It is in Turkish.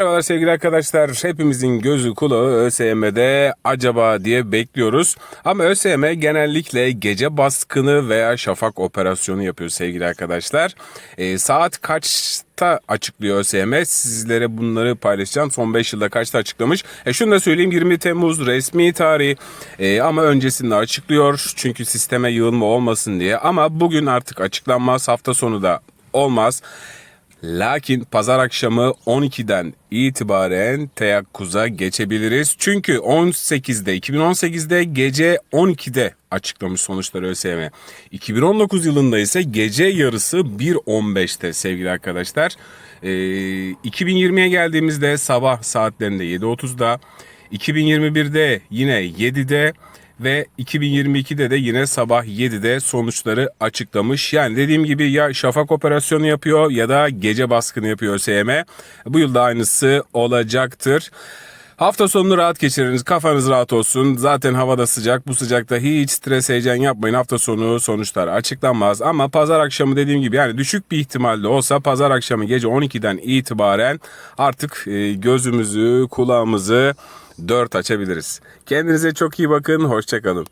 Merhabalar sevgili arkadaşlar. Hepimizin gözü kulağı ÖSYM'de acaba diye bekliyoruz. Ama ÖSYM genellikle gece baskını veya şafak operasyonu yapıyor sevgili arkadaşlar. Ee, saat kaçta açıklıyor ÖSYM? Sizlere bunları paylaşacağım. Son 5 yılda kaçta açıklamış? E şunu da söyleyeyim 20 Temmuz resmi tarih Ee, ama öncesinde açıklıyor. Çünkü sisteme yığılma olmasın diye. Ama bugün artık açıklanmaz. Hafta sonu da olmaz. Lakin pazar akşamı 12'den itibaren teyakkuza geçebiliriz. Çünkü 18'de 2018'de gece 12'de açıklamış sonuçları ÖSYM. 2019 yılında ise gece yarısı 1.15'te sevgili arkadaşlar. Ee, 2020'ye geldiğimizde sabah saatlerinde 7.30'da 2021'de yine 7'de ve 2022'de de yine sabah 7'de sonuçları açıklamış. Yani dediğim gibi ya şafak operasyonu yapıyor ya da gece baskını yapıyor ÖSYM. Bu yılda aynısı olacaktır. Hafta sonunu rahat geçiriniz. Kafanız rahat olsun. Zaten havada sıcak. Bu sıcakta hiç stres heyecan yapmayın. Hafta sonu sonuçlar açıklanmaz. Ama pazar akşamı dediğim gibi yani düşük bir ihtimalle olsa pazar akşamı gece 12'den itibaren artık e, gözümüzü, kulağımızı dört açabiliriz. Kendinize çok iyi bakın. Hoşçakalın.